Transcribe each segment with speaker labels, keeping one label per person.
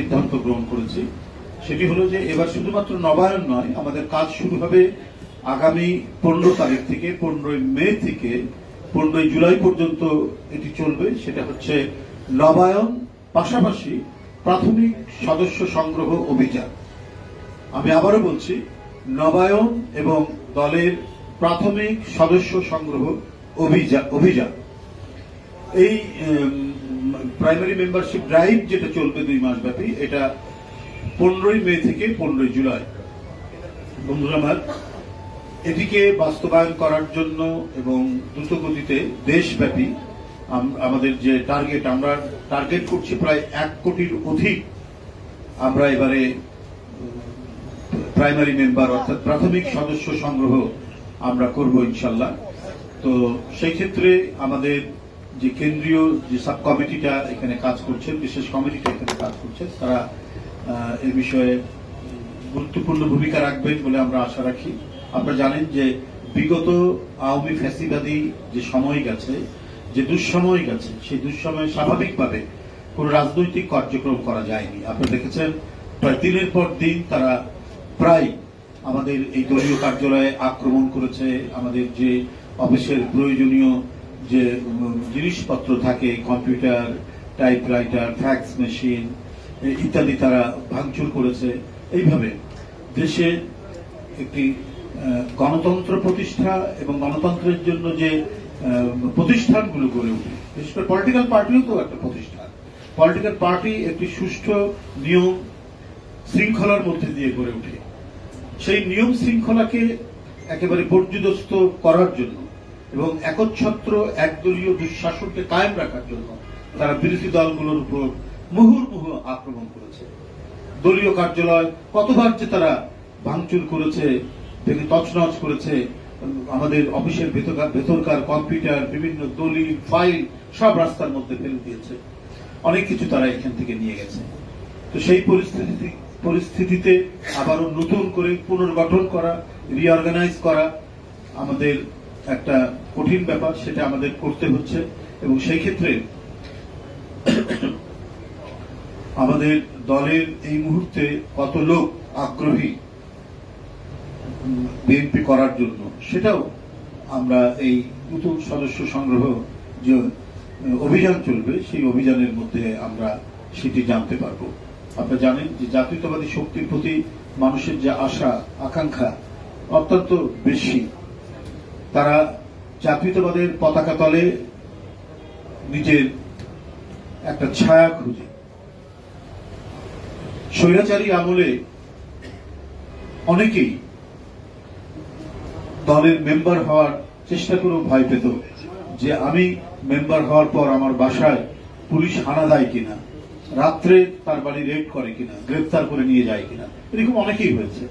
Speaker 1: সিদ্ধান্ত গ্রহণ করেছি, সেটি হলো যে এবার শুধুমাত্র নবায়ন নয়, আমাদের কাজ শুরু হবে আগামী পনেরো তারিখ থেকে, পনেরোই মে থেকে, পনেরোই জুলাই পর্যন্ত এটি চলবে, সেটা হচ্ছে নবায়ন, পাশাপাশি প্রাথমিক সদস্য সংগ্রহ অভিযান। আমি আবারও বলছি, নবায়ন এবং দলের প্রাথমিক সদস্য সংগ্রহ অভিযান। এই প্রাইমারি মেম্বারশিপ ড্রাইভ যেটা চলবে দুই মাস ব্যাপী, এটা পনেরোই মে থেকে পনেরোই জুলাই। বন্ধুরা আমার, এটিকে বাস্তবায়ন করার জন্য এবং দ্রুত গতিতে দেশব্যাপী আম- আমাদের যে টার্গেট আমরা টার্গেট করছি প্রায় এক কোটির অধিক। আমরা এবারে প্রাইমারি মেম্বার অর্থাৎ প্রাথমিক সদস্য সংগ্রহ আমরা করব ইনশাল্লাহ। তো সেই ক্ষেত্রে আমাদের যে কেন্দ্রীয় যে সাব কমিটিটা এখানে কাজ করছেন বিশেষ কমিটিটা এখানে কাজ করছে, তারা এ বিষয়ে গুরুত্বপূর্ণ ভূমিকা রাখবেন বলে আমরা আশা রাখি। আপনারা জানেন যে বিগত আওয়ামী ফ্যাসিবাদী যে সময় গেছে, যে দুঃসময় গেছে, সেই দুঃসময়ে স্বাভাবিকভাবে কোন রাজনৈতিক কার্যক্রম করা যায়নি। আপনারা দেখেছেন, প্রায় দিনের পর দিন তারা প্রায় আমাদের এই দলীয় কার্যালয়ে আক্রমণ করেছে, আমাদের যে অফিসের প্রয়োজনীয় যে জিনিসপত্র থাকে, কম্পিউটার, টাইপরাইটার, ফ্যাক্স মেশিন ইত্যাদি তারা ভাঙচুর করেছে। এইভাবে দেশে একটি গণতন্ত্র প্রতিষ্ঠা এবং গণতন্ত্রের জন্য যে প্রতিষ্ঠানগুলো গড়ে ওঠে, বিশেষ করে পলিটিক্যাল পার্টিও তো একটা প্রতিষ্ঠান। পলিটিক্যাল পার্টি একটি সুষ্ঠু নিয়ম শৃঙ্খলার মধ্যে দিয়ে গড়ে ওঠে। সেই নিয়ম শৃঙ্খলাকে একেবারে পর্যদস্ত করার জন্য এবং একচ্ছত্র একদলীয় দুঃশাসনকে কায়েম রাখার জন্য তারা বিরোধী দলগুলোর উপর মুহুর্মুহু আক্রমণ করেছে। দলীয় কার্যালয় কতবার যে তারা ভাঙচুর করেছে থেকে তছনছ করেছে, আমাদের অফিসের ভেতরকার ভেতরকার কম্পিউটার, বিভিন্ন দলিল, ফাইল সব রাস্তার মধ্যে ফেলে দিয়েছে। অনেক কিছু তারা এখান থেকে নিয়ে গেছে। তো সেই পরিস্থিতি পরিস্থিতিতে আবারও নতুন করে পুনর্গঠন করা রিঅর্গানাইজ করা আমাদের একটা কঠিন ব্যাপার সেটা আমাদের করতে হচ্ছে এবং সেই ক্ষেত্রে আমাদের দলের এই মুহূর্তে কত লোক আগ্রহী বিএনপি করার জন্য, সেটাও আমরা এই নতুন সদস্য সংগ্রহ যে অভিযান চলবে, সেই অভিযানের মধ্যে আমরা সেটি জানতে পারব। আপনারা জানেন যে জাতীয়তাবাদী শক্তির প্রতি মানুষের যে আশা, আকাঙ্ক্ষা অত্যন্ত বেশি। তারা জাতীয়তাবাদের পতাকা তলে নিজের একটা ছায়া খুঁজে। স্বৈরাচারী আমলে অনেকেই দলের মেম্বার হওয়ার চেষ্টা করেও ভয় পেত যে আমি মেম্বার হওয়ার পর আমার বাসায় পুলিশ হানা দেয় কিনা, রাত্রে তার বাড়ি রেড করে কিনা গ্রেফতার করে নিয়ে যায় কিনা, এরকম অনেকেই হয়েছে।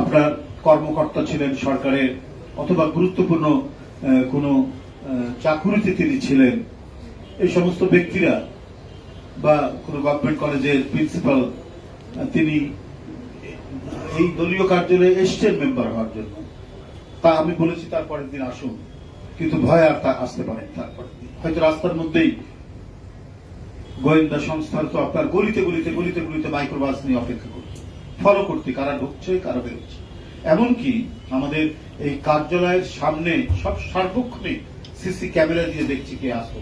Speaker 1: আপনার কর্মকর্তা ছিলেন সরকারের অথবা গুরুত্বপূর্ণ কোনো চাকুরিতে তিনি ছিলেন। এই সমস্ত ব্যক্তিরা বা কোনো গভর্নমেন্ট কলেজের প্রিন্সিপাল তিনি এই দলীয় কার্যালয়ে এসছেন মেম্বার হওয়ার জন্য। তা আমি বলেছি, তারপরের দিন আসুন। কিন্তু ভয় আর তা আসতে পারেন তারপরের দিন। হয়তো রাস্তার মধ্যেই গোয়েন্দা সংস্থার তো আপনার গলিতে গলিতে গলিতে গলিতে মাইক্রোবাস নিয়ে অপেক্ষা করছে। ফলো করতে কারা ঢুকছে, কারা বেরোচ্ছে। এমনকি আমাদের এই কার্যালয়ের সামনে সব সার্বক্ষণিক সিসি ক্যামেরা দিয়ে দেখছি কে আসতে।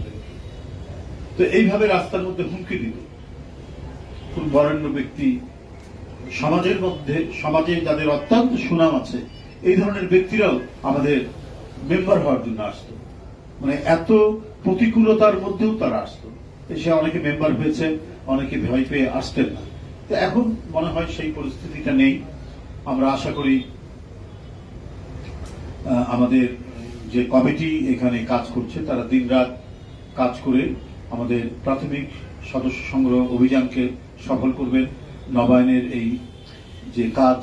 Speaker 1: তো এইভাবে রাস্তার মধ্যে হুমকি দিল। কোন বরেণ্য ব্যক্তি। সমাজের মধ্যে, সমাজে যাদের অত্যন্ত সুনাম আছে, এই ধরনের ব্যক্তিরাও আমাদের মেম্বার হওয়ার জন্য আসতো। মানে এত প্রতিকূলতার মধ্যেও তারা আসতো। এসে অনেকে মেম্বার হয়েছে, অনেকে ভয় পেয়ে আসতেন না। তো এখন মনে হয় সেই পরিস্থিতিটা নেই। আমরা আশা করি আমাদের যে কমিটি এখানে কাজ করছে, তারা দিনরাত কাজ করে আমাদের প্রাথমিক সদস্য সংগ্রহ অভিযানকে সফল করবেন। নবায়নের এই যে কাজ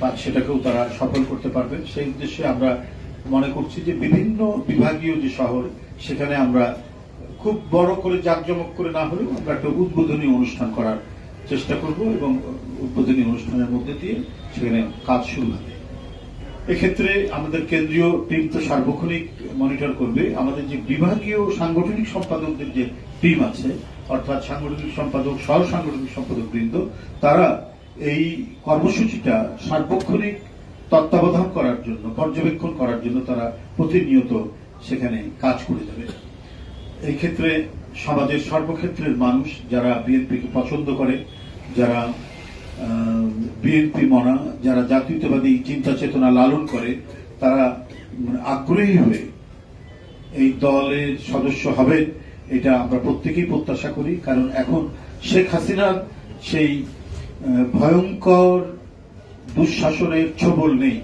Speaker 1: তা সেটাকেও তারা সফল করতে পারবেন। সেই উদ্দেশ্যে আমরা মনে করছি যে বিভিন্ন বিভাগীয় যে শহর, সেখানে আমরা খুব বড় করে জাঁকজমক করে না হলেও আমরা একটা উদ্বোধনী অনুষ্ঠান করার চেষ্টা করব এবং উদ্বোধনী অনুষ্ঠানের মধ্যে দিয়ে সেখানে কাজ শুরু হবে। এক্ষেত্রে আমাদের কেন্দ্রীয় টিম তো সার্বক্ষণিক মনিটর করবে। আমাদের যে বিভাগীয় সাংগঠনিক সম্পাদকদের যে টিম আছে, অর্থাৎ সাংগঠনিক সম্পাদক সহ সাংগঠনিক সম্পাদক বৃন্দ, তারা এই কর্মসূচিটা সার্বক্ষণিক তত্ত্বাবধান করার জন্য, পর্যবেক্ষণ করার জন্য তারা প্রতিনিয়ত সেখানে কাজ করে যাবে। এই ক্ষেত্রে সমাজের সর্বক্ষেত্রের মানুষ যারা বিএনপিকে পছন্দ করে, যারা বিএনপি মনা, যারা জাতীয়তাবাদী চিন্তা চেতনা লালন করে, তারা মানে আগ্রহী হয়ে এই দলের সদস্য হবেন, এটা আমরা প্রত্যেকেই প্রত্যাশা করি। কারণ এখন শেখ হাসিনার সেই ভয়ঙ্কর দুঃশাসনের ছবল নেই।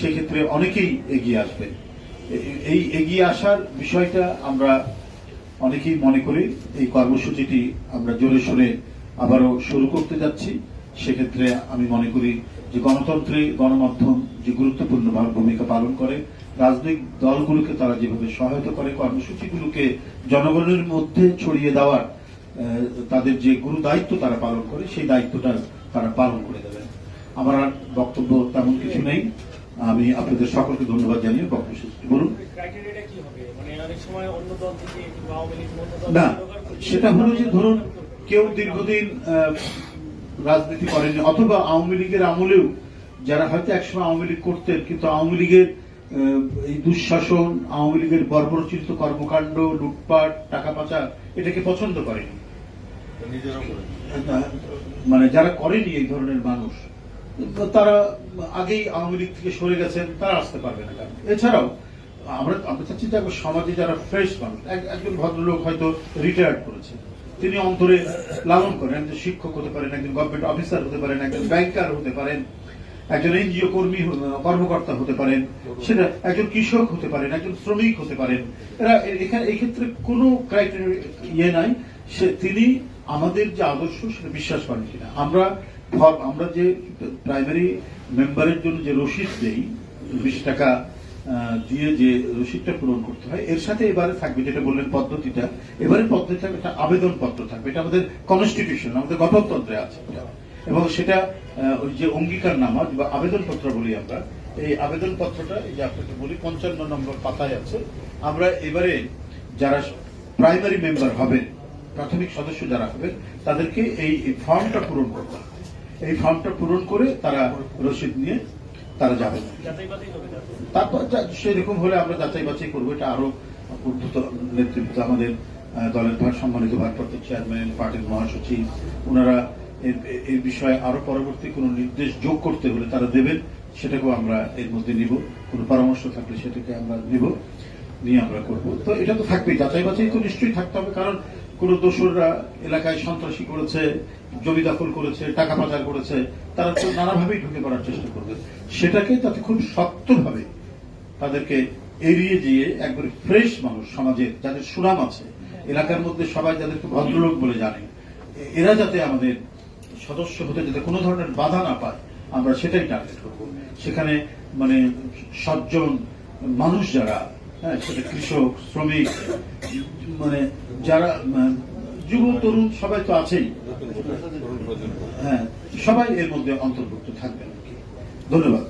Speaker 1: সেক্ষেত্রে অনেকেই এগিয়ে আসবেন। এ- এই এগিয়ে আসার বিষয়টা আমরা অনেকেই মনে করি। এই কর্মসূচিটি আমরা জোরে সোরে আবারও শুরু করতে যাচ্ছি। সেক্ষেত্রে আমি মনে করি যে গণতন্ত্রে গণমাধ্যম যে গুরুত্বপূর্ণ ভূমিকা পালন করে রাজনৈতিক দলগুলোকে তারা যেভাবে সহায়তা করে কর্মসূচিগুলোকে জনগণের মধ্যে ছড়িয়ে দেওয়ার তাদের যে গুরু দায়িত্ব তারা পালন করে সেই দায়িত্বটা তারা পালন করে দেবেন। আমার আর বক্তব্য তেমন কিছু নেই। আমি আপনাদের সকলকে ধন্যবাদ জানিয়ে বক্তব্য বলুন।
Speaker 2: মানে
Speaker 1: না সেটা হলো যে ধরুন কেউ দীর্ঘদিন আহ, রাজনীতি করেনি অথবা আওয়ামী লীগের আমলেও যারা হয়তো একসময় আওয়ামী লীগ করতেন, কিন্তু আওয়ামী লীগের এই দুঃশাসন, আওয়ামী লীগের বর্বরচিত কর্মকাণ্ড, লুটপাট, টাকা পাচার, এটাকে পছন্দ করেনি মানে যারা করেনি এই ধরনের মানুষ, তারা আগেই আওয়ামী লীগ থেকে সরে গেছেন, তারা আসতে পারবে না এছাড়াও, আমরা আমরা চাচ্ছি যে সমাজে যারা ফ্রেশ মানুষ, এক- একজন ভদ্রলোক হয়তো রিটায়ার্ড করেছে। তিনি অন্তরে লালন করেন একজন শিক্ষক হতে পারেন, একজন গভর্নমেন্ট অফিসার হতে পারেন, একজন ব্যাংকার হতে পারেন, একজন এনজিও কর্মী কর্মকর্তা হতে পারেন, সেটা একজন কৃষক হতে পারেন, একজন শ্রমিক হতে পারেন। এরা এখানে, এই ক্ষেত্রে কোনো ক্রাইটেরিয়া ইয়ে নাই। সে, তিনি আমাদের যে আদর্শ, সেটা বিশ্বাস করেন কিনা। আমরা আমরা যে প্রাইমারি মেম্বারের জন্য যে রসিদ দেই, বিশ টাকা দিয়ে যে রসিদটা পূরণ করতে হয়, এর সাথে এবারে থাকবে যেটা বললেন পদ্ধতিটা, এবারে পদ্ধতি থাকবে একটা আবেদন পত্র থাকবে, এটা আমাদের কনস্টিটিউশন আমাদের গণতন্ত্রে আছে। এবং সেটা ওই যে অঙ্গীকার নামা বা আবেদন পত্র বলি আমরা, এই আবেদন পত্রটা এই যে আপনাকে বলি, পঞ্চান্ন নম্বর পাতায় আছে আমরা এবারে যারা প্রাইমারি মেম্বার হবেন, প্রাথমিক সদস্য যারা হবেন, তাদেরকে এই ফর্মটা পূরণ করতে এই ফর্মটা পূরণ করে তারা রসিদ নিয়ে তারা
Speaker 2: না
Speaker 1: তারপর সেরকম হলে আমরা যাচাই বাছাই করব। এটা আরও উদ্ধত নেতৃত্ব আমাদের দলের ভার সম্মানিত ভারপ্রাপ্ত চেয়ারম্যান, পার্টির মহাসচিব ওনারা এর- এই বিষয়ে আরও পরবর্তী কোনো নির্দেশ যোগ করতে হলে তারা দেবেন, সেটাকেও আমরা এর মধ্যে নিব। কোনো পরামর্শ থাকলে সেটাকে আমরা নিব, নিয়ে আমরা করব। তো এটা তো থাকবেই। যাচাই বাছাই তো নিশ্চয়ই থাকতে হবে, কারণ কোন দোসররা এলাকায় সন্ত্রাসী করেছে, জমি দখল করেছে, টাকা পাচার করেছে, তারা তো নানাভাবেই ঢুকে পড়ার চেষ্টা করবে। সেটাকে তাতে খুব শক্তভাবে তাদেরকে এড়িয়ে দিয়ে একবার ফ্রেশ মানুষ সমাজের, যাদের সুনাম আছে, এলাকার মধ্যে সবাই যাদেরকে ভদ্রলোক বলে জানে, এরা যাতে আমাদের সদস্য হতে যাতে কোনো ধরনের বাধা না পায়, আমরা সেটাই টার্গেট করব। সেখানে মানে সজ্জন মানুষ যারা হ্যাঁ সেটা কৃষক, শ্রমিক মানে যারা যুব তরুণ সবাই তো আছেই। হ্যাঁ সবাই এর মধ্যে অন্তর্ভুক্ত থাকবেন। ধন্যবাদ।